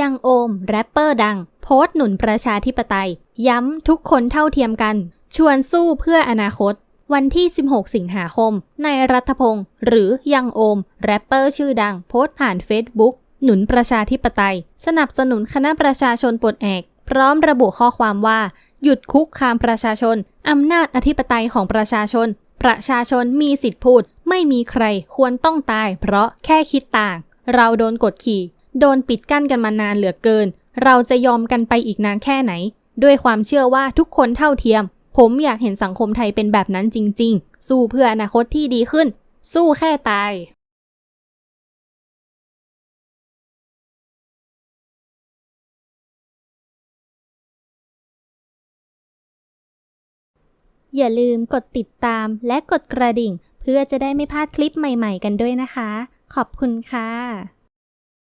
ยังโอม แรปเปอร์ดัง โพสต์หนุนประชาธิปไตย ย้ำทุกคนเท่าเทียมกัน ชวนสู้เพื่ออนาคต วันที่ 16 สิงหาคมนายรัฐพงศ์หรือยังโอม แรปเปอร์ชื่อดัง โพสต์ผ่านเฟซบุ๊กหนุนประชาธิปไตย สนับสนุนคณะประชาชนปลดแอก พร้อมระบุข้อความว่า หยุดคุกคามประชาชน อำนาจอธิปไตยของประชาชน ประชาชนมีสิทธิพูด ไม่มีใครควรต้องตาย เพราะแค่คิดต่าง เราโดนกดขี่ โดนปิดกั้นกันมานานเหลือเกิน เราจะยอมกันไปอีกนานแค่ไหน ด้วยความเชื่อว่าทุกคนเท่าเทียม ผมอยากเห็นสังคมไทยเป็นแบบนั้นจริง ๆ สู้เพื่ออนาคตที่ดีขึ้น สู้แค่ตายอย่าลืมกดติดตามและกดกระดิ่ง เพื่อจะได้ไม่พลาดคลิปใหม่ๆกันด้วยนะคะ ขอบคุณค่ะ